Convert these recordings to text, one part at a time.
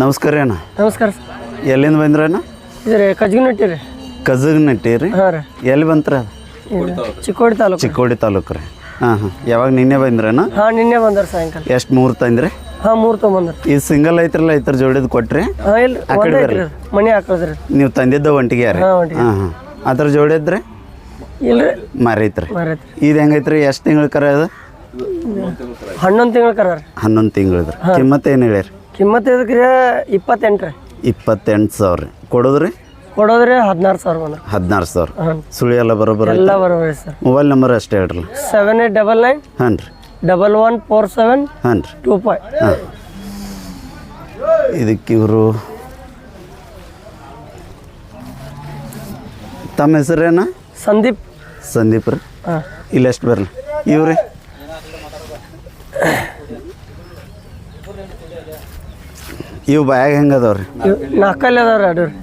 ನಮಸ್ಕಾರ ರೀ ಅಣ್ಣ. ನಮಸ್ಕಾರ ಸರ್. ಎಲ್ಲಿಂದ ಬಂದ್ರಣ್ಣ ಇದು ರೀ ಕಜ್ಗಿನಟ್ಟಿ ರೀ. ರೀ? ಹಾಂ ರೀ. ಎಲ್ಲಿ ಬಂತ್ರ ಚಿಕ್ಕೋಡಿ ತಾಲೂಕು ಚಿಕ್ಕೋಡಿ ತಾಲೂಕು ರೀ. ಹಾಂ ಹಾಂ. ಯಾವಾಗ ನಿನ್ನೆ ಬಂದ್ರಣ್ಣ ಹಾಂ ನಿನ್ನೆ ಬಂದಾರ ಸಾಯಂಕಾಲ. ಎಷ್ಟು ಮೂರು ತಂದ್ರಿ? ಹಾಂ ಮೂರು ತೊಗೊಂಬಂದಾರ. ಈ ಸಿಂಗಲ್ ಐತ್ರಲ್ಲ ಐತ್ರ ಜೋಡಿದ್ ಕೊಟ್ರಿ? ಹಾಂ ಇಲ್ಲ ಒಂದೇ ಐತ್ರಿ ಅದು. ಮನೆ ಹಾಕೋದ್ರಿ ನೀವು ತಂದಿದ್ದ ಒಂಟಿಗೆ ರೀ ಹಾಂ ಹಾಂ ಹಾಂ. ಅದ್ರ ಜೋಡಿದ್ರಿ? ಇಲ್ರಿ. ಮಾರೈತ್ರಿ. ಮರೈತ್ರಿ. ಇದು ಹೆಂಗೈತ್ರಿ? ಎಷ್ಟು ತಿಂಗಳ ಕರ ಅದು? ಹನ್ನೊಂದು ತಿಂಗಳ ಕರ ರೀ. ಹನ್ನೊಂದು ತಿಂಗಳದ್ರಿ ಕಿಮ್ಮತ್ತು ಏನು ಹೇಳಿರಿ ಕಿಮ್ಮತ್ತು ಇದಕ್ಕೆ ರೀ ಇಪ್ಪತ್ತೆಂಟು ರೀ. ಇಪ್ಪತ್ತೆಂಟು ಸಾವಿರ ರೀ. ಕೊಡೋದ್ರಿ? ಕೊಡೋದ್ರಿ ಹದಿನಾರು ಸಾವಿರ ಬಂದ್ರೆ. ಹದಿನಾರು ಸಾವಿರ. ಹಾಂ ಸುಳಿ ಎಲ್ಲ ಬರೋಬ್ಬರ ಎಲ್ಲ ಬರೋಬರಿ ಸರ್. ಮೊಬೈಲ್ ನಂಬರ್ ಅಷ್ಟೇ ಹೇಳ್ರಲ್ಲ? ಸೆವೆನ್ ಏಟ್ ಡಬಲ್ ನೈನ್ ಹಾಂ ರೀ. ಡಬಲ್ ಒನ್ ಫೋರ್ ಸೆವೆನ್ ಹಾಂ ರೀ. Two five. ಹಾಂ. ಇದಕ್ಕೆ ಇವರು ತಮ್ಮ ಹೆಸರೇನ ಸಂದೀಪ್. ಸಂದೀಪ್ ರೀ. ಹಾಂ. ಇಲ್ಲ ಎಷ್ಟು ಬರಲಿ? ಇವ್ರಿ? ಇವು ಬಾಯಾಗ ಹೆಂಗೆ ಅದಾವ್ರಿ? ನಾಲ್ಕಲ್ಲಿ ಅದಾವ್ರಿ ಎರಡು ರೀ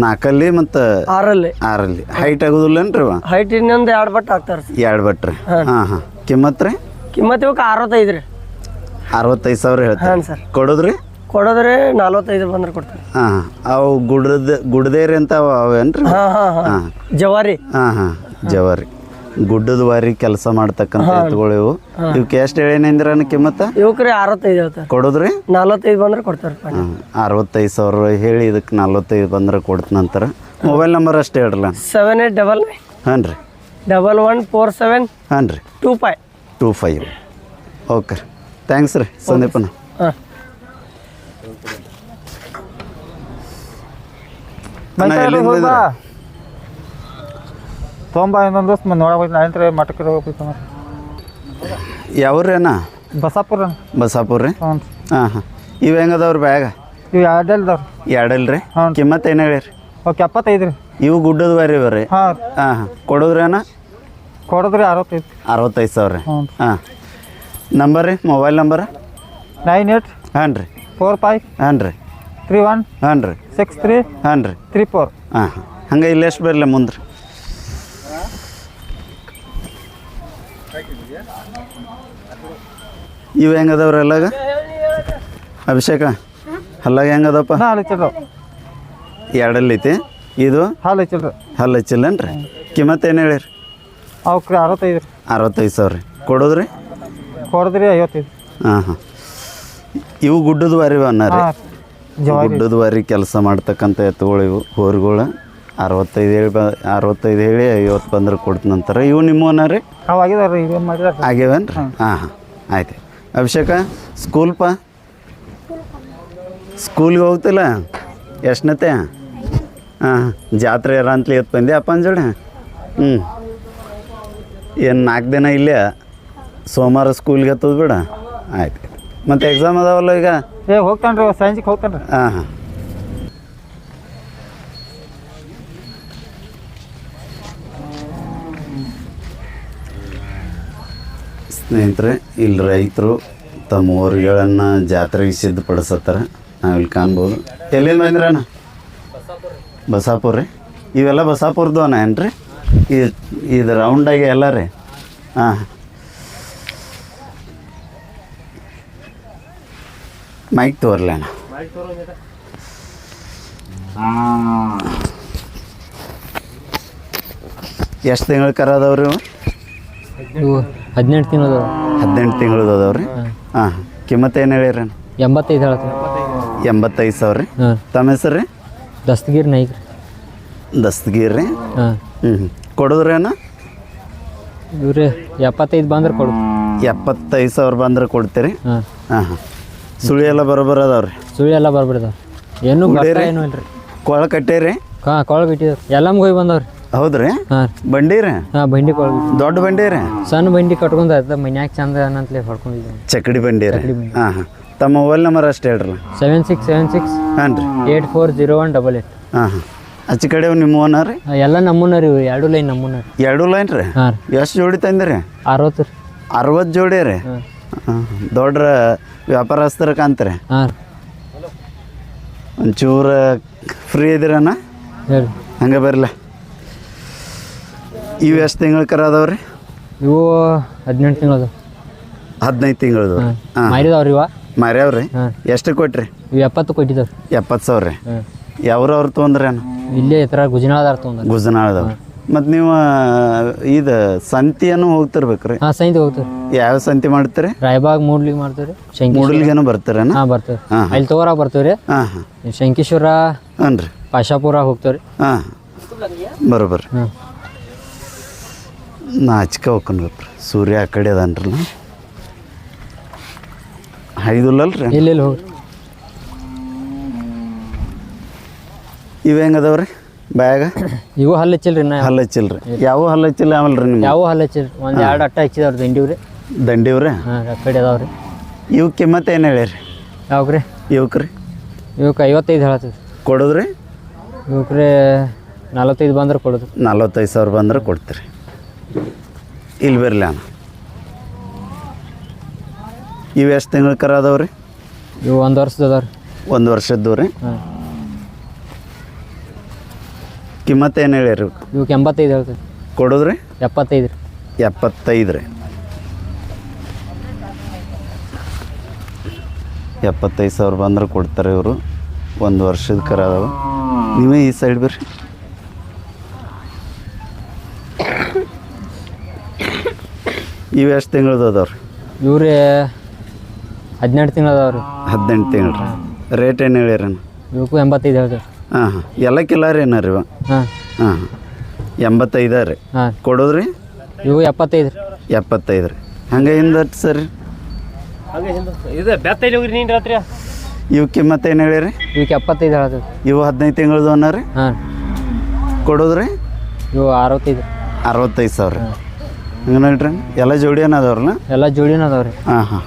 ನಾಲ್ಕಲ್ಲಿ ಮತ್ತು ಆರಲ್ಲಿ. ಆರಲ್ಲಿ. ಹೈಟ್ ಆಗೋದಿಲ್ಲನ್ರಿ ಅವ? ಹೈಟ್ ಇನ್ನೊಂದು ಎರಡು ಬಟ್ ಆಗ್ತಾರೆ ಎರಡು ಬಟ್ರಿ ಹಾಂ. ಹಾಂ ಕಿಮ್ಮತ್ ರೀ? ಕಿಮ್ಮತ್ ಇವಕ್ಕೆ ಅರವತ್ತೈದು ರೀ. ಅರವತ್ತೈದು ಸಾವಿರ ಹೇಳ್ತಾರೆ. ಹಾಂ ಸರ್. ಕೊಡೋದ್ರಿ? ಕೊಡೋದ್ರಿ ನಲ್ವತ್ತೈದು ಬಂದ್ರೆ ಕೊಡ್ತಾರೆ ಹಾಂ ಅವು ಗುಡ್ದ ಗುಡ್ದೇರಿ ಅಂತ ಅವ ಅವೇನ್ರಿ? ಹಾಂ ಹಾಂ. ಹಾಂ. ಜವಾರಿ. ಹಾಂ ಹಾಂ. ಜವಾರಿ. ಗುಡ್ಡದ ವಾರಿ ಕೆಲಸ ಮಾಡ್ತಕ್ಕಂಥ ಎತ್ತುಗಳು ಇವು. ಇವಕ್ಕೆ ಎಷ್ಟು ಹೇಳಿನಿಂದ್ರ ಕಿಮ್ಮತ್ತ? ಇವಕ್ರಿ ಅರವತ್ತೈದು ಹೇಳ್ತಾರೆ. ಕೊಡೋದ್ರಿ? ನಲ್ವತ್ತೈದು ಬಂದ್ರೆ ಕೊಡ್ತಾರೆ. ಅರವತ್ತೈದು ಸಾವಿರ ಹೇಳಿ ಇದಕ್ಕೆ ನಲ್ವತ್ತೈದು ಬಂದ್ರೆ ಕೊಡ್ತ ನಂತರ. ಮೊಬೈಲ್ ನಂಬರ್ ಅಷ್ಟೇ ಹೇಳ್ರಲ್ಲ? ಸೆವೆನ್ ಏಟ್ ಡಬಲ್ ನೈನ್ ಹಾಂ ರೀ. ಡಬಲ್ ಒನ್ ಫೋರ್ ಸೆವೆನ್ ಹಾಂ ರೀ. Two five two five okay thanks ರೀ ಸಂದೀಪನ ಹಾಂ. ಇದ್ದೀರಾ? ತೊಂಬ ಇನ್ನೊಂದು ದಿವಸ ನೋಡಬೇಕು ನಾಳೆ ಮಠಕ್ಕೆ ಹೋಗ್ಬೇಕು ಯಾವ್ರಿ ಅಣ್ಣ? ಬಸಾಪುರ ಬಸಾಪುರ ರೀ? ಹ್ಞೂ ಹಾಂ ಹಾಂ. ಇವು ಹೆಂಗದವ್ರಿ ಬ್ಯಾಗ? ಇವು ಎರಡಲ್ದವ್ರು ಎರಡಲ್ ರೀ. ಹ್ಞೂ ಕಿಮ್ಮತ್ತು ಏನು ಹೇಳಿರಿ ಓಕೆ ಎಪ್ಪತ್ತೈದು ರೀ. ಇವು ಗುಡ್ಡದ ವಾರಿ ಇವ ರೀ? ಹಾಂ ಹಾಂ ಹಾಂ. ಕೊಡೋದ್ರಿ ಅರವತ್ತೈದು. ಅರವತ್ತೈದು ಸಾವಿರ ರೀ. ಹ್ಞೂ ಹಾಂ. ನಂಬರ್ ರೀ? Mobile number? ನೈನ್ ಏಟ್ ಹಾಂ ರೀ. ಫೋರ್ ಫೈವ್ ಹಾಂ ರೀ. ತ್ರೀ ಒನ್ ಹಾಂ ರೀ. ಸಿಕ್ಸ್ ತ್ರೀ ಹಾಂ ರೀ. Three four. ಹಾಂ ಹಾಂ. ಹಂಗೆ ಇಲ್ಲ ಎಷ್ಟು ಬರಲಿ ಮುಂದೆ ಇವು ಹೆಂಗದವ್ರಿ ಎಲ್ಲಾಗ ಅಭಿಷೇಕ ಹಲ್ಲಾಗ ಹೆಂಗದಪ್ಪ? ಹಾಲು ಹಚ್ಚಿಲ್ಲ ಎರಡಲ್ಲಿ ಐತಿ ಇದು? ಹಾಲು ಹಚ್ಚಿಲ್ಲ ಹಲ್ಲು ಹಚ್ಚಿಲ್ಲನ್ರಿ? ಕಿಮ್ಮತ್ತು ಏನು ಹೇಳಿರಿ? ಅವಕ್ಕೆ ಅರವತ್ತೈದು ರೀ. ಅರವತ್ತೈದು ಸಾವಿರ ರೀ. ಕೊಡೋದ್ರಿ? ಕೊಡದ್ರಿ ಐವತ್ತೈದು. ಹಾಂ ಹಾಂ. ಇವು ಗುಡ್ಡದ ವಾರಿ ಅನ್ನ ರೀ ಗುಡ್ಡದ ವಾರಿ ಕೆಲಸ ಮಾಡ್ತಕ್ಕಂಥ ಎತ್ತುಗಳು ಇವು. ಹೋರಿಗಳು ಅರವತ್ತೈದು ಹೇಳಿ ಬ ಅರವತ್ತೈದು ಹೇಳಿ ಐವತ್ತು ಬಂದ್ರೆ ಕೊಡ್ತ ನಂತರ ಇವು ನಿಮ್ಮ ರೀ ಆಗಿದಾವೆ ರೀ ಆಗ್ಯಾವೇನ್ರಿ? ಹಾಂ. ಹಾಂ ಆಯ್ತು. ಅಭಿಷೇಕ? ಸ್ಕೂಲ್ಪ ಸ್ಕೂಲ್ಗೆ ಹೋಗ್ತಿಲ್ಲ? ಎಷ್ಟನತೆ ಹಾಂ ಜಾತ್ರೆ ಜಾತ್ರೆ ಅಂತಲೇ ಎತ್ತು ಬಂದೆ ಅಪ್ಪನ ಜೋಡಿ ಹ್ಞೂ ಏನು ನಾಲ್ಕು ದಿನ ಇಲ್ಲೇ? ಸೋಮವಾರ ಸ್ಕೂಲ್ಗೆ ಹತ್ತದ ಬಿಡ? ಆಯ್ತು. ಮತ್ತೆ ಎಕ್ಸಾಮ್ ಅದಾವಲ್ಲ ಈಗ? ಏ ಹೋಗ್ತಾನೆ ರೀ ಸಂಜೆಗೆ ಹೋಗ್ತಾನೆ ರೀ ಹಾಂ ಹಾಂ. ಸ್ನೇಹಿತರೆ, ಇಲ್ಲಿ ರೈತರು ತಮ್ಮ ಊರುಗಳನ್ನು ಜಾತ್ರೆಗೆ ಸಿದ್ಧಪಡಿಸತ್ತಾರ ನಾವು ಇಲ್ಲಿ ಕಾಣ್ಬೋದು. ಎಲ್ಲಿಂದ ಬಂದ್ರಣ್ಣ ಬಸಾಪುರ ರೀ? ಇವೆಲ್ಲ ಬಸಾಪುರದವನ ಏನು ರೀ ಇದು ಇದು ರೌಂಡಾಗಿ ಎಲ್ಲ ರೀ? ಹಾಂ. ಮೈಕ್ ತೋರ್ಲಿ ಅಣ್ಣ. ಎಷ್ಟು ತಿಂಗಳು ಕರ ಅದಾವ್ರಿ ಇವು ಹದಿನೆಂಟು ತಿಂಗಳು ಹದಿನೆಂಟು ತಿಂಗಳದ್ದು ಅದಾವ್ರಿ ಹಾಂ. ಕಿಮ್ಮತ್ತು ಏನು ಹೇಳಿರಿ? ಎಂಬತ್ತೈದು ಹೇಳ್ತೀನಿ. ಎಂಬತ್ತೈದು ಸಾವಿರ ರೀ? ಹಾಂ. ತಮ್ಮ ಹೆಸರು ರೀ? ದಸ್ತಗಿರಿ ನೈಕ್ ದಸ್ತಗಿರಿ ರೀ? ಹಾಂ. ಹ್ಞೂ ಹ್ಞೂ ಕೊಡೋದ್ರಿ ಅಣ್ಣ? ಇವ್ರಿ ಎಪ್ಪತ್ತೈದು ಬಂದ್ರೆ ಕೊಡು. ಎಪ್ಪತ್ತೈದು ಸಾವಿರ ಬಂದ್ರೆ ಕೊಡ್ತೀರಿ? ಹಾಂ. ಹಾಂ ಹಾಂ. ಸುಳಿ ಎಲ್ಲ ಬರೋಬ್ಬರ ರೀ? ಸುಳಿ ಎಲ್ಲ ಬರ್ಬಿಡ್ತಾವ ಏನು ಏನು ಏನು ರೀ ಕೊಳ ಕಟ್ಟೇರಿ? ಹಾಂ ಕೊಳ ಬಿಟ್ಟಿದ್ರು ಎಲ್ಲ ಹೋಗಿ ಬಂದವ್ರಿ. ಹೌದ್ರಿ? ಬಂಡಿ ರೀ. ಹಾಂ ಬಂಡಿ ಕೊಳಗೆ ದೊಡ್ಡ ಬಂಡಿ ರೀ ಸಣ್ಣ ಬಂಡಿ ಕಟ್ಕೊಂಡ್ ಮನ್ಯಾಗ ಚಂದ ಅನ್ನಂತಲೇ ಹೊಡ್ಕೊಂಡಿದ್ದೀನಿ. ಚಕಡಿ ಬಂಡಿ. ರೀ ಹಾಂ ಹಾಂ. ತಮ್ಮ ಮೊಬೈಲ್ ನಂಬರ್ ಅಷ್ಟೇ ಹೇಳ್ರಿ ಸೆವೆನ್ ಸಿಕ್ಸ್ ಸೆವೆನ್ ಸಿಕ್ಸ್ ಹಾಂ ರೀ. Eight four zero one double eight. ಹಾಂ ಹಾಂ. ಆಚೆ ಕಡೆ ನಿಮ್ಮ ಓನ ರೀ ಎಲ್ಲ ನಮ್ಮೂನ ರೀ ಎರಡು ಲೈನ್ ನಮ್ಮೂನ ರೀ ಎರಡು ಲೈನ್ ರೀ? ಹಾಂ ರೀ. ಎಷ್ಟು ಜೋಡಿ ತಂದಿರಿ? ಅರವತ್ತು ರೀ. ಅರವತ್ತು ಜೋಡಿ ರೀ? ಹಾಂ. ಹಾಂ ದೊಡ್ಡ ವ್ಯಾಪಾರಸ್ಥರ ಕಾಂತಾರೆ ಹಾಂ ರೀ. ಒಂಚೂರು ಫ್ರೀ ಇದ್ದೀರಣ್ಣ? ಹೇಳಿ ಹಂಗೆ ಬರಲ್ಲ ಇವು ಎಷ್ಟು ತಿಂಗಳ ಕರ ಅದಾವ ರೀ? ಇವು ಹದಿನೆಂಟು ತಿಂಗಳದು ಹದಿನೈದು ತಿಂಗಳದು ಮಾರಿದವ್ರಿ ಇವ? ಮಾರ್ಯಾವ್ರಿ ಎಷ್ಟು ಕೊಟ್ರಿ? ಇವು ಎಪ್ಪತ್ತು ಕೊಟ್ಟಿದ್ದವ್ರಿ ಎಪ್ಪತ್ತು ಸಾವಿರ ರೀ? ಯಾವ್ರು ಯಾವ್ರವ್ರು ತೊಂದ್ರೆ ಇಲ್ಲೇ ಈ ಥರ ಗುಜನಾಳದವ್ರು ತೊಗೊಂಡ್ರಿ ಮತ್ತೆ ಮತ್ತು ನೀವು ಇದು ಸಂತಿಯನ್ನು ಹೋಗ್ತಿರ್ಬೇಕ್ರಿ ಹಾಂ ಸಂತಿ ಹೋಗ್ತೀವಿ. ಯಾವ ಸಂತಿ ಮಾಡ್ತೀರಿ? ರಾಯಬಾಗ್ ಮೂಡ್ಲಿಗೆ ಶಂಕಿ ಮೂಡ್ಲಿಗೇನು ಬರ್ತಾರೆ ಹಾಂ ಬರ್ತೀವಿ. ಹಾಂ. ಅಲ್ಲಿ ತಗೋರಾಗ ಬರ್ತೀವಿ ರೀ. ಹಾಂ ಹಾಂ. ಶಂಕೇಶ್ವರ ಹ್ಞೂ ರೀ ಪಾಶಾಪುರ ಹೋಗ್ತಾರೆ ರೀ. ಹಾಂ ಬರೋಬ್ಬರ ಹಾಂ. ನಾಚಿಕೆ ಹೋಗ್ಕೊಂಡ್ರಿ ಸೂರ್ಯ ಆ ಕಡೆ ಅದನ್ರಿ ಐದುಲ್ಲಲ್ರಿ? ಇಲ್ಲ ಇಲ್ಲಿ ಹೋಗ್ರಿ? ಇವು ಹೆಂಗೆ ಅದಾವ್ರಿ ಬ್ಯಾಗ? ಇವು ಹಲ್ಲು ಹಚ್ಚಿಲ್ರಿ ನಾ ಹಲ್ಲು ಹಚ್ಚಿಲ್ರಿ. ಯಾವ ಹಲ್ಲು ಹಚ್ಚಿಲ್ಲ ಆಮೇಲೆ ರೀ ನಿಮ್ಮ ಯಾವ ಹಲ್ಲು ಹಚ್ಚಿಲ್ರಿ? ಒಂದು ಎರಡು ಅಟ್ಟ ಹಚ್ಚಿದವ್ರಿ ದಂಡಿವ್ರಿ. ದಂಡಿವ್ರಿ? ಹಾಂ ಕಡೆ ಅದಾವ್ರಿ. ಇವು ಕಿಮ್ಮತ್ತು ಏನು ಹೇಳಿರಿ ಯಾವ್ರಿ ಇವಕ್ಕೆ ರೀ ಇವಕ್ಕೆ ಐವತ್ತೈದು ಹೇಳತ್ತೀವಿ ಕೊಡೋದ್ರಿ? ಇವಕ್ರಿ ನಲವತ್ತೈದು ಬಂದ್ರೆ ಕೊಡೋದು. ನಲ್ವತ್ತೈದು ಸಾವಿರ ಬಂದ್ರೆ ಕೊಡ್ತೀರಿ. ಇಲ್ಲಿ ಬರಲಿ ಅಣ್ಣ. ಇವು ಎಷ್ಟು ತಿಂಗಳ ಕರ ಅದಾವ್ರಿ ಇವು ಒಂದು ವರ್ಷದ ಅದಾವ್ರಿ ಒಂದು ವರ್ಷದ್ದು ರೀ? ಹಾಂ. ಕಿಮ್ಮತ್ತು ಏನು ಹೇಳಿರಿ ಇವಕ್ಕೆ ಎಂಬತ್ತೈದು ಹೇಳ್ತೀವಿ. ಕೊಡೋದ್ರಿ ಎಪ್ಪತ್ತೈದು ರೀ. ಎಪ್ಪತ್ತೈದು ರೀ. ಎಪ್ಪತ್ತೈದು ಸಾವಿರ ಬಂದ್ರೆ ಕೊಡ್ತಾರೆ ಇವರು. ಒಂದು ವರ್ಷದ ಕರ ಅದಾವ. ನೀವೇ ಈ ಸೈಡ್ ಬರ್ರಿ. ಇವು ಎಷ್ಟು ತಿಂಗಳದ್ದು ಅದಾವ್ರಿ ಇವ್ರಿ ಹದಿನೆಂಟು ತಿಂಗಳು ರೀ. ಹದಿನೆಂಟು ತಿಂಗಳು ರೀ. ರೇಟ್ ಏನು ಹೇಳಿರಣ್ಣ ಇವಕ್ಕೂ ಎಂಬತ್ತೈದು ಹೇಳ್ರಿ. ಹಾಂ ಹಾಂ. ಎಲ್ಲ ರೀ ಏನ ರೀ ಇವ? ಹಾಂ. ಹಾಂ ಎಂಬತ್ತೈದು ರೀ. ಹಾಂ. ಕೊಡೋದ್ರಿ ಇವು ಎಪ್ಪತ್ತೈದು ರೀ. ಎಪ್ಪತ್ತೈದು ರೀ. ಹಂಗೆ ಹಿಂದೆ ಸರ್? ಇದು ಬೆತ್ತೈಲಿ ಹೋಗ್ರಿ ನೀನು ರಾತ್ರಿ ಇವು ಮತ್ತೆ ಏನು ಹೇಳಿರಿ? ಇವಕ್ಕೆ ಎಪ್ಪತ್ತೈದು ಹೇಳ್ರಿ. ಇವು ಹದಿನೈದು ತಿಂಗಳದು ಅನ್ನ ರೀ? ಹಾಂ. ಕೊಡೋದ್ರಿ ಇವು ಅರವತ್ತೈದು. ಅರವತ್ತೈದು ಸಾವಿರ. ಹಂಗೆ ನೋಡ್ರಿ ಎಲ್ಲ ಜೋಡಿ ಏನ ಅದಾವ್ರಲ್ಲ? ಎಲ್ಲ ಜೋಡಿನ ಅದಾವ್ರಿ. ಹಾಂ ಹಾಂ.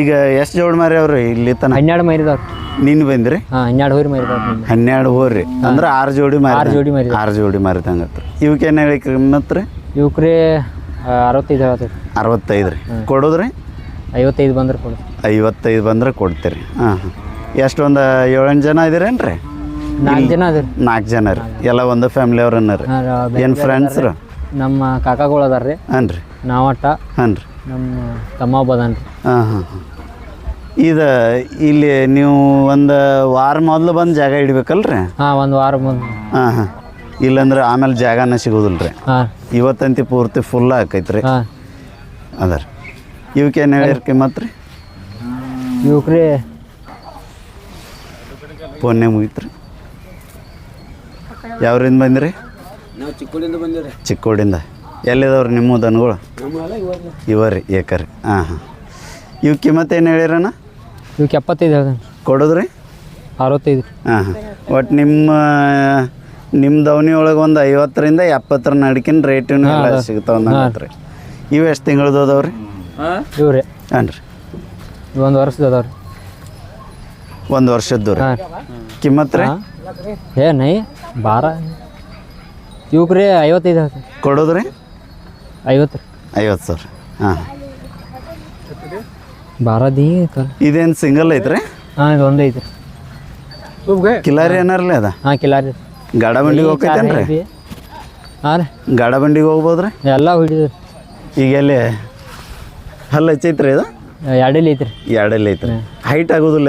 ಈಗ ಎಷ್ಟು ಜೋಡಿ ಮಾರಿ ಅವ್ರಿ ಇಲ್ಲಿ ತನ? ಹನ್ನೆರಡು ಮೈರಿದವ್ರಿ ನೀನು ಬಂದ್ರಿ? ಹಾಂ ಹನ್ನೆರಡು ಹೋರಿ ಮೈರಿದವ್ರಿ ಹನ್ನೆರಡು ಹೋರಿ. ಅಂದ್ರೆ ಆರು ಜೋಡಿ ಮಾರಿ ಆರು ಜೋಡಿ ಮಾರಿ ಆರು ಜೋಡಿ ಮಾರಿದಂಗೆ ಹತ್ರ ಇವಕ್ಕೆ ಏನು ಹೇಳಿ ಕಿಮ್ಮತ್ತು ರೀ ಇವಕ್ರಿ ಅರವತ್ತೈದು ಹೇಳ್ತೀವಿ. ಅರವತ್ತೈದು ರೀ. ಕೊಡೋದ್ರಿ? ಐವತ್ತೈದು ಬಂದ್ರೆ ಕೊಡು. ಐವತ್ತೈದು ಬಂದ್ರೆ ಕೊಡ್ತೀರಿ. ಹಾಂ ಹಾಂ. ಎಷ್ಟು ಒಂದು ಏಳೆಂಟು ಜನ ಇದ್ದೀರೇನು ರೀ ನಾಲ್ಕು ಜನ ಅದಾರ. ನಾಲ್ಕು ಜನ ರೀ. ಎಲ್ಲ ಒಂದು ಫ್ಯಾಮಿಲಿ ಅವ್ರನ್ನ ರೀ. ಏನು ಫ್ರೆಂಡ್ಸ್ ರೀ? ನಮ್ಮ ಕಾಕಾಗಳು ಅದಾರ ರೀ. ಹಾಂ ರೀ. ನಾವಟ್ಟ. ಹಾಂ ರೀ. ನಮ್ಮ ತಮ್ಮ ರೀ. ಹಾಂ ಹಾಂ ಹಾಂ. ಇದು ಇಲ್ಲಿ ನೀವು ಒಂದು ವಾರ ಮೊದಲು ಬಂದು ಜಾಗ ಹಿಡ್ಬೇಕಲ್ರಿ? ಹಾಂ ಒಂದು ವಾರ ಮೊದ್ಲು ಹಾಂ ಹಾಂ. ಇಲ್ಲಂದ್ರೆ ಆಮೇಲೆ ಜಾಗನ ಸಿಗೋದಿಲ್ಲ ರೀ. ಹಾಂ. ಇವತ್ತಂತಿ ಪೂರ್ತಿ ಫುಲ್ ಆಕೈತೆ ರೀ. ಹಾಂ. ಅದ ರೀ ಇವಕ್ಕೇನು ಹೇಳಿರಿ ಕಿಮ್ಮತ್ತು ರೀ? ಇವಕ್ರಿ ಫೋನ್ನೇ ಮುಗೀತು ರೀ ಯಾವ್ರಿಂದ ಬಂದಿರಿ? ನಾವು ಚಿಕ್ಕೋಡಿಂದ ಬಂದಿವ್ರಿ. ಚಿಕ್ಕೋಡಿಂದ. ಎಲ್ಲಿದಾವ್ರಿ ನಿಮ್ಮ ದನಗಳು? ಇವರಿ ರೀ ಏಕರಿ. ಹಾಂ ಹಾಂ. ಇವು ಕಿಮ್ಮತ್ತೇನು ಏನು ಹೇಳಿರಣ್ಣ? ಇವಕ್ಕೆ ಎಪ್ಪತ್ತೈದು ಹೇಳ್ದೇನೆ. ಕೊಡೋದ್ರಿ? ಅರವತ್ತೈದು. ರೀ ಹಾಂ ಹಾಂ. ಒಟ್ಟು ನಿಮ್ಮ ನಿಮ್ಮ ದವನಿ ಒಳಗೆ ಒಂದು ಐವತ್ತರಿಂದ ಎಪ್ಪತ್ತರ ನಡ್ಕಿನ ರೇಟಿನ ಎಲ್ಲ ಸಿಗ್ತಾವ ರೀ ಇವು ಎಷ್ಟು ತಿಂಗಳದ್ದು ಅದಾವ್ರಿ? ಇವು ರೀ ಹಾಂ ರೀ. ಒಂದು ವರ್ಷದ ಅದಾವ್ರಿ. ಒಂದು ವರ್ಷದ್ದು ರೀ. ಹಾಂ. ಕಿಮ್ಮತ್ತು ರೀ? ಏ ನೈ ಬಾರ. ಇವಕ್ರಿ ಐವತ್ತೈದು ಕೊಡೋದು ಕೊಡೋದ್ರಿ? ಐವತ್ತು. ರೀ ಐವತ್ತು ಸಾವಿರ. ಹಾಂ. ಬಾರ ದಿ ಕಲ್ ಇದೇನು ಸಿಂಗಲ್ ಐತ್ರಿ? ಹಾಂ ಇದು ಒಂದೇ ಐತ್ರಿ. ರೀ ಕಿಲಾರಿ ಏನಾರಲ್ಲ ಅದ? ಹಾಂ ಕಿಲಾರಿ. ಗಾಡ ಬಂಡಿಗೆ ಹೋಗ್ತೈತೇನ್ರಿ? ರೀ ಹಾಂ ರೀ. ಗಾಡ ಬಂಡಿಗೆ ಹೋಗ್ಬೋದ್ರಿ? ಎಲ್ಲ ಹಿಡಿದ್ರಿ ಈಗ ಎಲ್ಲಿ? ಹಲ್ಲು ಹಚ್ಚೈತ್ರಿ ಇದು? ಎರಡಲ್ಲಿ ಐತ್ರಿ. ಎರಡಲ್ಲಿ ಐತ್ರಿ? ಹೈಟ್ ಆಗೋದಿಲ್ಲ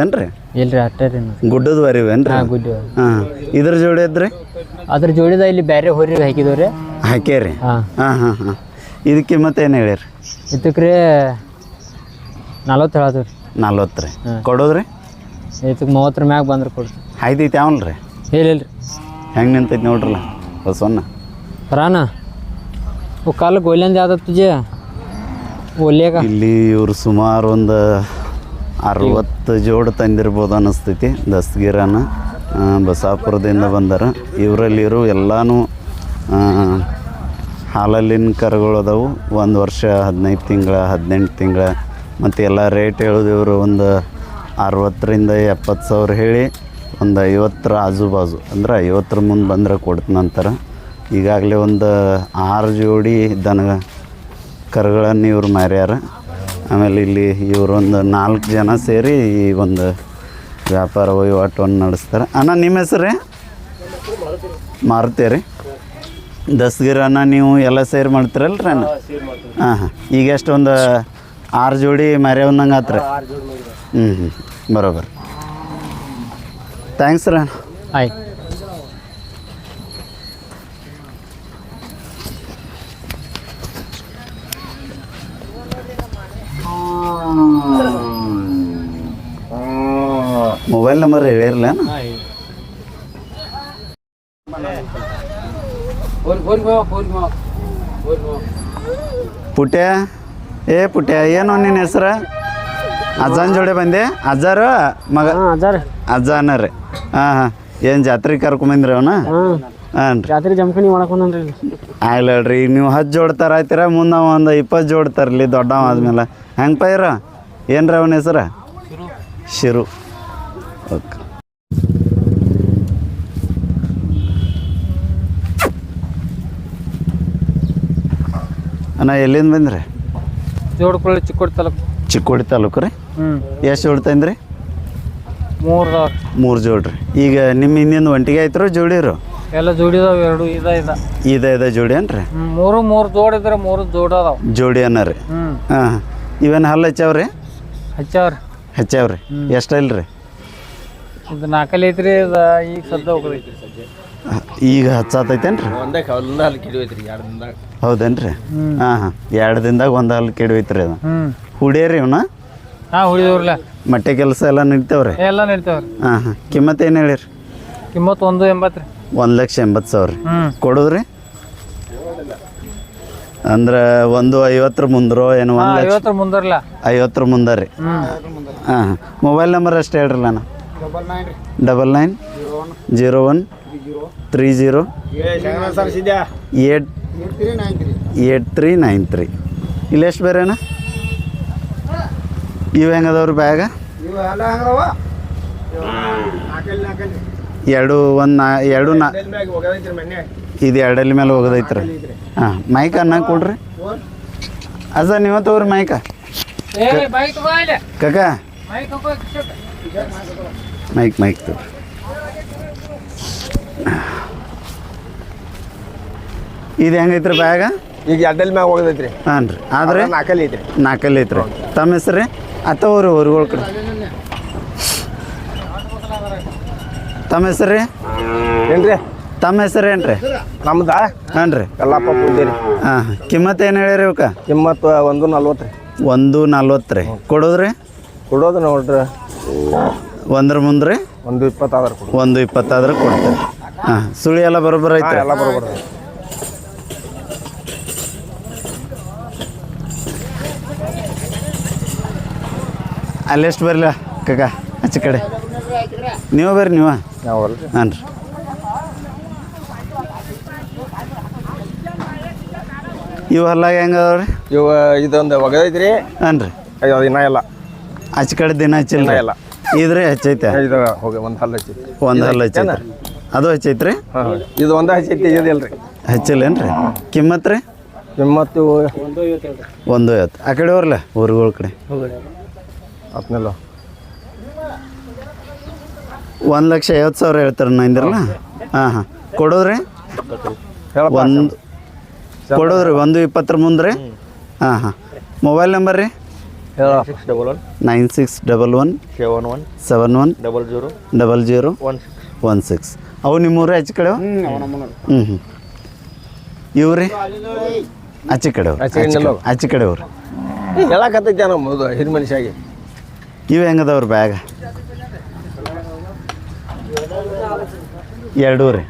ಇಲ್ರಿ ಅಷ್ಟೇ ರೀ ನಾವು ಗುಡ್ಡದ ಬರಿವೇನ್ರಿ ಹಾಂ ಗುಡ್ಡ ಹಾಂ. ಇದ್ರ ಜೋಡಿ ಐತ್ರಿ? ಅದ್ರ ಜೋಡಿದ ಇಲ್ಲಿ ಬ್ಯಾರೆ ಹೊರಿ ಹಾಕಿದವ್ರಿ? ಹಾಕ್ಯಾರಿ ಹಾಂ. ಹಾಂ ಹಾಂ ಇದಕ್ಕೆ ಮತ್ತೆ ಏನು ಹೇಳಿರಿ ಇದಕ್ಕೆ ರೀ ನಲ್ವತ್ತು ಹೇಳತ್ತೀವಿ ನಲ್ವತ್ತು ರೀ. ಕೊಡೋದ್ರಿ? ಇದಕ್ಕೆ ಮೂವತ್ತರ ಮ್ಯಾಗ ಬಂದ್ರೆ ಕೊಡ್ರಿ ಐದೈತೆ ಅವನ್ ರೀ ಹೇಳಿಲ್ರಿ ಹೆಂಗೆ ನಿಂತೈತಿ ನೋಡ್ರಲ್ಲ ಬಸವಣ್ಣ ರಾನ ಕಾಲು ಗೋಲ್ಯಂದು ಯಾವ್ದು ತುಜೆ ಒಲ್ಯಾಗ. ಇಲ್ಲಿ ಇವ್ರು ಸುಮಾರು ಒಂದು ಅರವತ್ತು ಜೋಡು ತಂದಿರ್ಬೋದು ಅನ್ನಿಸ್ತೈತಿ ದಸ್ಗಿರನ ಬಸಾಪುರದಿಂದ ಬಂದಾರ. ಇವರಲ್ಲಿ ಇರೋ ಎಲ್ಲನೂ ಹಾಲಲ್ಲಿನ ಕರುಗಳು ಅದಾವು. ಒಂದು ವರ್ಷ, ಹದಿನೈದು ತಿಂಗಳ, ಹದಿನೆಂಟು ತಿಂಗಳ, ಮತ್ತು ಎಲ್ಲ ರೇಟ್ ಹೇಳೋದು ಇವರು ಒಂದು ಅರವತ್ತರಿಂದ ಎಪ್ಪತ್ತು ಸಾವಿರ ಹೇಳಿ ಒಂದು ಐವತ್ತರ ಆಜು ಬಾಜು ಅಂದ್ರೆ ಐವತ್ತರ ಮುಂದೆ ಬಂದ್ರೆ ಕೊಡ್ತೀನಂತಾರೆ ಈಗಾಗಲೇ ಒಂದು ಆರು ಜೋಡಿ ದನ ಕರುಗಳನ್ನು ಇವ್ರು ಮಾರ್ಯಾರ. ಆಮೇಲೆ ಇಲ್ಲಿ ಇವರೊಂದು ನಾಲ್ಕು ಜನ ಸೇರಿ ಈ ಒಂದು ವ್ಯಾಪಾರ ವಹಿವಾಟವನ್ನು ನಡೆಸ್ತಾರೆ. ಅಣ್ಣ ನಿಮ್ಮ ಹೆಸರೇ ಮಾರುತ್ತೀರಿ ಅಣ್ಣ ನೀವು ಎಲ್ಲ ಸೇರಿ ಮಾಡ್ತೀರಲ್ರಿ ಅಣ್ಣ? ಹಾಂ ಹಾಂ ಈಗ ಎಷ್ಟೊಂದು ಆರು ಜೋಡಿ ಮರ್ಯಾವಂದಂಗೆ ಆತ್ರಿ? ಹ್ಞೂ ಹ್ಞೂ ಬರೋಬರ್. ಥ್ಯಾಂಕ್ಸ್ ರೀ ಆಯ್ತು ಮೊಬೈಲ್ ನಂಬರ್ ಹೇಳಿರಲ ಪುಟ್ಯ? ಏ ಪುಟ್ಯ ಏನು ನಿನ್ನ ಹೆಸ್ರು? ಅಜ್ಜನ ಜೋಡಿ ಬಂದೆ? ಅಜ್ಜಾರ? ಮಗ ಅಜ್ಜಾರ. ಅಜ್ಜ ಅನ್ನರಿ ಹಾಂ ಹಾಂ. ಏನು ಜಾತ್ರೆಗೆ ಕರ್ಕೊಂಬಂದ್ರಿ ಅವನ? ಹಾಂ. ರೀ. ಜಾತ್ರೆ ಜಮ್ಕಣಿ ಹೇಳ್ರಿ ಈಗ ನೀವು ಹತ್ತು ಜೋಡ್ತಾರ ಆಯ್ತೀರ? ಮುಂದೆ ಒಂದು ಇಪ್ಪತ್ತು ಜೋಡ್ತಾರಲಿ ದೊಡ್ಡವ ಆದ್ಮೇಲೆ. ಹೆಂಗೆ ಪೈರ? ಏನು ರೀ ಅವನ ಹೆಸ್ರು? ಶಿರು. ಓಕೆ. ಅಣ್ಣ ಎಲ್ಲಿಂದ ಬಂದ್ರಿ? ಜೋಡ್ಕೊಳ್ಳಿ ಚಿಕ್ಕೋಡಿ ತಾಲೂಕು. ಚಿಕ್ಕೋಡಿ ತಾಲೂಕು ರೀ? ಹ್ಞೂ ಎಷ್ಟು ಜೋಡಿ ತಂದ್ರಿ? ಮೂರು ಮೂರು ಜೋಡ್ರಿ. ಈಗ ನಿಮ್ಮ ಹಿಂದಿನ ಒಂಟಿಗೆ ಆಯ್ತು ಜೋಡಿರು ಎಲ್ಲ ಜೋಡಿದಾವ ಎರಡು ಇದ ಇದ. ಇದ ಇದ ಜೋಡಿ ಅನ್ರಿ ಮೂರು ಮೂರು ಜೋಡಿ ಇದ್ರೆ ಮೂರು ಜೋಡ್ ಅದಾವ. ಜೋಡಿ ಅನ್ನ ರೀ. ಹ್ಞೂ ಹಾಂ ಇವೇನು ಹಲ್ಲು ಹಚ್ಚಾವ್ರಿ? ಹಚ್ಚಾವ್ರಿ. ಹಚ್ಚಾವ್ರಿ. ಎಷ್ಟು ಇಲ್ರಿ ಇದು ನಾಲ್ಕಲ್ಲಿ ಐತ್ರಿ ಇದು ಈಗ ಸದ್ದ ಹೋಗದೈತಿ ಈಗ ಹಚ್ಚಾತೈತೇನ್ರಿ? ಒಂದೇ ಒಂದ ಅಲ್ಲಿ ಕಿಡಿವೈತ್ರಿ ಎರಡು ದಿನದಾಗ. ಹೌದೇನ್ರಿ? ಹಾಂ ಹಾಂ. ಎರಡು ದಿನದಾಗ ಒಂದು ಹಲ್ಲು ಕೆಡವೈತ್ರಿ ಅದು. ಹುಡಿಯರಿ ಇವನ? ಹಾಂ ಉಳಿದವ್ರಲ್ಲ ಮಟ್ಟೆ ಕೆಲಸ ಎಲ್ಲ ನಡಿತಾವ್ರಿ? ಎಲ್ಲ ನಡೀತಾವ್ರಿ. ಹಾಂ ಹಾಂ. ಕಿಮ್ಮತ್ತು ಏನು ಹೇಳಿರಿ? ಕಿಮ್ಮತ್ತು ಒಂದು ಎಂಬತ್ತು ರೀ ಒಂದು ಲಕ್ಷ ಎಂಬತ್ತು ಸಾವಿರ. ರೀ ಹ್ಞೂ ಕೊಡೋದ್ರಿ? ಅಂದ್ರೆ ಒಂದು ಐವತ್ತರ ಮುಂದ್ರೋ ಏನು ಒಂದು ಲಕ್ಷ? ಐವತ್ತರ ಮುಂದರ್ಲ ಐವತ್ತರ ಮುಂದೆ ರೀ. ಹಾಂ ಹಾಂ. ಮೊಬೈಲ್ ನಂಬರ್ ಅಷ್ಟೇ ಹೇಳ್ರಲ್ಲ ಅಣ್ಣ? Double nine zero one three zero eight eight three nine three ಇಲ್ಲಿ ಎಷ್ಟು ಬೇರೆ ಅಣ್ಣ? ಇವು ಹೆಂಗದವ್ರಿ ಬ್ಯಾಗ? ಎರಡು ಒಂದು ನಾ ಎರಡು ನಾ ಇದು ಎರಡಲ್ಲಿ ಮೇಲೆ ಹೋಗೋದೈತ್ರಿ. ಹಾಂ ಮೈಕ್ ಅನ್ನ ಕೊಡ್ರಿ. ಅದ ನೀವ ತಗೋರಿ ಮೈಕ ಕಕ್ಕ ಮೈಕ್ ಮೈಕ್ ತಗೋರಿ ಇದು ಹೆಂಗೈತ್ರಿ ಬ್ಯಾಗ? ಈಗ ಅಡ್ಡಲ್ ಮ್ಯಾಗ ಹೋಗದೈತ್ರಿ ಹಾಂ ರೀ. ಆದ್ರೆ? ನಾಲ್ಕಲ್ಲಿ ಐತ್ರಿ. ನಾಲ್ಕಲ್ಲಿ ಐತ್ರಿ. ತಮ್ಮ ಹೆಸ್ರು ರೀ? ಅಥವ್ರಿ ಊರುಗಳ ಕಡೆ. ತಮ್ಮ ಹೆಸ್ರು ರೀ? ಏನ್ರಿ? ತಮ್ಮ ಹೆಸ್ರಿ ಏನ್ರಿ? ನಮ್ದ? ಹಾಂ ರೀ. ಎಲ್ಲಪ್ಪ ಪೂಜೆ ರೀ. ಹಾಂ. ಕಿಮ್ಮತ್ ಏನು ಹೇಳಿರಿ ಇವಕ್ಕೆ? ಕಿಮ್ಮತ್ತು ಒಂದು ನಲ್ವತ್ತು ರೀ. ಒಂದು ನಲ್ವತ್ತು ರೀ. ಕೊಡೋದ್ರಿ? ಕೊಡೋದು ನೋಡ್ರಿ. ಒಂದ್ರ ಮುಂದ್ರೆ? ಒಂದು ಇಪ್ಪತ್ತಾದ್ರೆ ಕೊಡು. ಒಂದು ಇಪ್ಪತ್ತಾದ್ರೆ ಕೊಡ್ತೇವೆ ಹಾಂ ಸುಳಿ ಎಲ್ಲ ಬರೋಬ್ಬರ ಐತೆ ಎಲ್ಲ ಬರೋಬ್ಬರ ಅಲ್ಲೆಷ್ಟು ಬರಲ್ಲ ಕಕ್ಕ ಆಚೆ ಕಡೆ. ನೀವು ಬರ್ರಿ ನೀವು? ಹಾಂ ರೀ. ಇವು ಎಲ್ಲ ಹೆಂಗೆ ಅದಾವ್ರಿ ಇವ ಇದೊಂದು ಒಗದೈತ್ರಿ ಹಾಂ ರೀ. ಅಯ್ಯೋ ದಿನ ಎಲ್ಲ ಆಚೆ ಕಡೆ ದಿನ ಹಚ್ಚಿಲ್ಲ ಎಲ್ಲ. ಇದ್ರಿ ಹೆಚ್ಚೈತೆ? ಇದು ಹೋಗಿ ಒಂದು ಹಲ್ಲು ಹಚ್ಚಿ ಒಂದು ಹಲ್ಲು ಹಚ್ಚೈತೆ ಅದು ಹೆಚ್ಚೈತ್ರಿ? ಹಾಂ ಇದು ಒಂದೇ ಹಚ್ಚೈತಿ ಇದಿಲ್ರಿ ಹಚ್ಚಿಲ್ಲೇನು ರೀ ಕಿಮ್ಮತ್ತು ರೀ? ಕಿಮ್ಮತ್ತು ಒಂದು ಐವತ್ತು. ಆ ಕಡೆ ಹೋರ್ಲ ಊರುಗಳ ಕಡೆ. ಹತ್ನೆಲ್ಲ. ಒಂದು ಲಕ್ಷ ಐವತ್ತು ಸಾವಿರ ಹೇಳ್ತಾರೆ ನಂದಿರಲ್ಲ ಹಾಂ ಹಾಂ. ಕೊಡೋದ್ರಿ? ಒಂದು ಕೊಡೋದ್ರಿ ಒಂದು ಇಪ್ಪತ್ತರ ಮುಂದ್ರಿ? ಹಾ ಹಾಂ ಹಾಂ. ಮೊಬೈಲ್ ನಂಬರ್ ರೀ? Six double one nine six double one seven one seven one double zero double zero one one six ಅವು ನಿಮ್ಮೂರೇ ಆಚೆ ಕಡೆ ಹ್ಞೂ ಹ್ಞೂ ಇವು ರೀ ಆಚೆ ಕಡೆ. ಆಚೆ ಕಡೆ ಅವ್ರು ಹೇಳಕತ್ತೈತೆ ನಮ್ಮ ಹಿರಿ ಮನುಷ್ಯಾಗಿ ಇವು ಹೆಂಗದವ್ರ ಬ್ಯಾಗ ಎರಡೂ ರೀ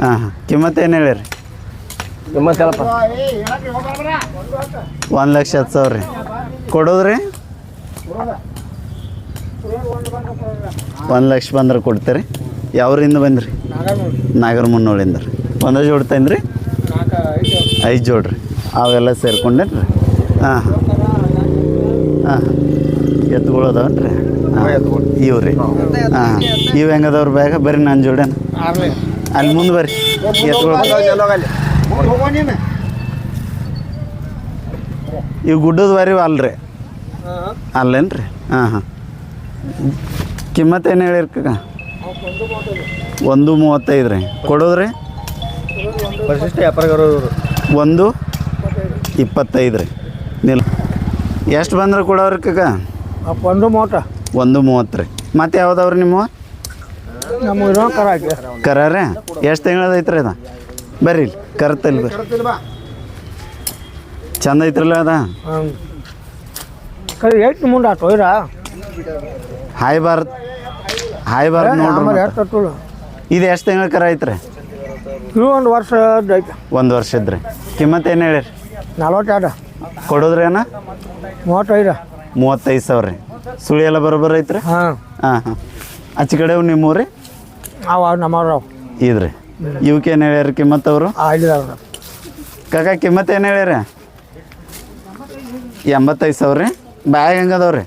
ಹಾಂ ಹಾಂ ಕಿಮ್ಮತ್ತು ಏನು ಹೇಳಿರಿ ಕಿಮ್ಮತ್ತು ಹೇಳಪ್ಪ ಒಂದು ಲಕ್ಷ ಹತ್ತು ಸಾವಿರ ರೀ ಕೊಡೋದ್ರಿ? ಒಂದು ಲಕ್ಷ ಬಂದ್ರೆ ಕೊಡ್ತೀರಿ. ಯಾವ್ರಿಂದ ಬಂದ್ರಿ? ನಾಗರ ಮುನ್ನೋಳಿಂದ ರೀ ಒಂದೇ ಜೋಡಿ ತಂದ್ರಿ? ಐದು ಜೋಡ್ರಿ. ಅವೆಲ್ಲ ಸೇರ್ಕೊಂಡೇನು ರೀ ಹಾಂ. ಹಾಂ ಹಾಂ. ಎತ್ತುಗಳು ಅದಾವನ್ ರೀ ಇವು ರೀ ಹಾಂ. ಇವು ಹೆಂಗದವ್ರ ಬ್ಯಾಗ? ಬರ್ರಿ ನಾನು ಜೋಡೇನ? ಅಲ್ಲಿ ಮುಂದೆ ಬರ್ರಿ. ಎತ್ತುಗಳು ಇವು ಗುಡ್ಡದ ಬಾರಿ ಅಲ್ರಿ. ಅಲ್ಲೇನ್ರಿ? ರೀ ಹಾಂ ಹಾಂ. ಕಿಮ್ಮತ್ತೇನು ಏನು ಹೇಳಿರ್ಕ ಒಂದು ಮೂವತ್ತೈದು ರೀ. ಕೊಡೋದ್ರಿ? ಪರಿಶಿಷ್ಟ ಒಂದು ಇಪ್ಪತ್ತೈದು ರೀ. ನಿಲ್ ಎಷ್ಟು ಬಂದ್ರೆ ಕೊಡೋರಿ ಕಕ್ಕ ಒಂದು ಮೂವತ್ತ. ಒಂದು ಮೂವತ್ತು ರೀ. ಮತ್ತೆ ಯಾವ್ದವ್ರಿ ನಿಮ್ಮ? ಕರ ಕರಾರೆ? ಎಷ್ಟು ತಿಂಗಳದೈತ್ರಿ ಅದ? ಬರ್ರಿ ಕರ್ತಲ್ಲಿ ಬರ್ರಿ. ಚಂದ ಐತ್ರಲ್ಲ ಅದ? ಎಷ್ಟು ಮುಂದೆ ಆತು ಹಾಯ್ ಭಾರತ್. ಹಾಯ್ ಭಾರತ್ ನೋಡ್ರಿ ಎಷ್ಟು ಇದು ಎಷ್ಟು ತಿಂಗಳ ಕರ ಐತ್ರಿ? ಇದು ಒಂದು ವರ್ಷ ಐತೆ. ಒಂದು ವರ್ಷ ಇದ್ರಿ. ಕಿಮ್ಮತ್ ಏನು ಹೇಳಿರಿ? ನಲ್ವತ್ತೆರಡು. ಕೊಡೋದ್ರಿ ಅಣ್ಣ ಮೂವತ್ತೈದು. ಮೂವತ್ತೈದು ಸಾವಿರ ರೀ. ಸುಳಿ ಎಲ್ಲ ಬರೋಬ್ಬರ ಐತ್ರಿ? ಹಾಂ. ಹಾಂ ಹಾಂ. ಆಚೆ ಕಡೆ ನಿಮ್ಮ ರೀ? ಅವ ನಮ್ಮವ್ರು ಇದ್ರಿ. ಇವಕ್ಕೆ ಏನು ಹೇಳ್ಯಾರ ಕಿಮ್ಮತ್ ಅವರು? ಕಾಕ ಕಿಮ್ಮತ್ ಏನು ಹೇಳ್ಯಾರ? ಎಂಬತ್ತೈದು ಸಾವಿರ ರೀ. ಬಾಯಾಗ ಹೆಂಗದವ ರೀ?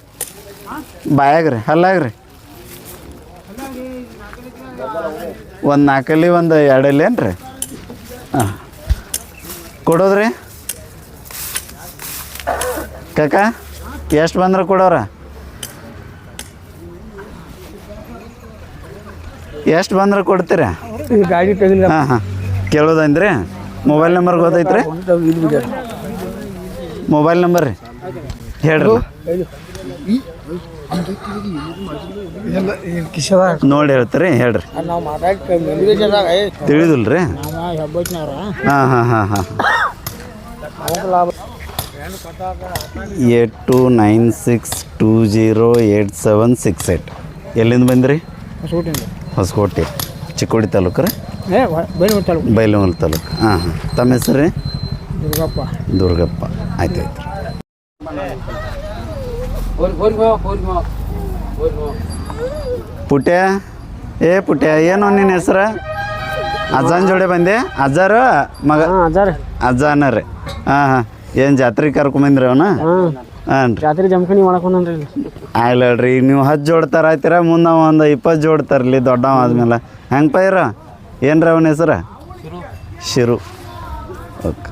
ಬಾಯಾಗ ರೀ ಹಲ್ಲಾಗ ರೀ. ಒಂದು ನಾಲ್ಕಲ್ಲಿ ಒಂದು ಎರಡಲ್ಲಿ ಏನು ರೀ ಹಾಂ ಕೊಡೋದ್ರಿ ಕಾಕ ಎಷ್ಟು ಬಂದ್ರೆ ಕೊಡೋರ? ಎಷ್ಟು ಬಂದ್ರೆ ಕೊಡ್ತೀರಾ? ಗಾಡಿ ಹಾಂ ಹಾಂ. ಕೇಳೋದಂದ್ರಿ ಮೊಬೈಲ್ ನಂಬರ್ ಗೊತ್ತೈತ್ರಿ? ಮೊಬೈಲ್ ನಂಬರ್ ರೀ. ಹೇಳ್ರಿ. ನೋಡಿ ಹೇಳ್ತೀರಿ ಹೇಳ್ರಿ. ತಿಳಿದಿಲ್ಲ ರೀ ಹಾಂ ಹಾಂ ಹಾಂ ಹಾಂ. Eight two nine six two zero eight seven six eight. ಎಲ್ಲಿಂದ ಬಂದ್ರಿ? ಹೊಸಕೋಟೆ ಚಿಕ್ಕೋಡಿ ತಾಲೂಕು ರೀ? ಬೈಲಹೊಂಗಲ ತಾಲೂಕು. ಹಾಂ ಹಾಂ. ತಮ್ಮ ಹೆಸರು ರೀ? ದುರ್ಗಪ್ಪ. ದುರ್ಗಪ್ಪ. ಆಯ್ತು ಆಯ್ತು. ಪುಟ್ಯ ಏ ಪುಟ್ಯ ಏನು ನಿನ್ನ ಹೆಸರು? ಅಜ್ಜನ ಜೋಡಿ ಬಂದೆ. ಅಜ್ಜಾರು ಮಗ ಅಜ್ಜಾನ ರೀ ಹಾಂ ಹಾಂ. ಏನು ಜಾತ್ರೆಗೆ ಕರ್ಕೊಂಬಂದ್ರಿ ಅವನ? ಹಾಂ. ಜಾತ್ರೆ ಜಮಖಾನಿ ಮಾಡ್ಕೊಂಡ್ರಿ ಇಲ್ಲಿ. ಆಯ್ಲ ಹೇಳ್ರಿ ಈಗ ನೀವು ಹತ್ತು ಜೋಡ್ತಾರ ಆಯ್ತೀರ? ಮುಂದೆ ಅವ ಒಂದು ಇಪ್ಪತ್ತು ಜೋಡ್ತಾರಲಿ ದೊಡ್ಡವ ಆದ್ಮೇಲೆ. ಹೆಂಗೆ ಪೈರ? ಏನು ರೀ ಅವನ ಹೆಸರು? ಶಿರು. ಓಕೆ.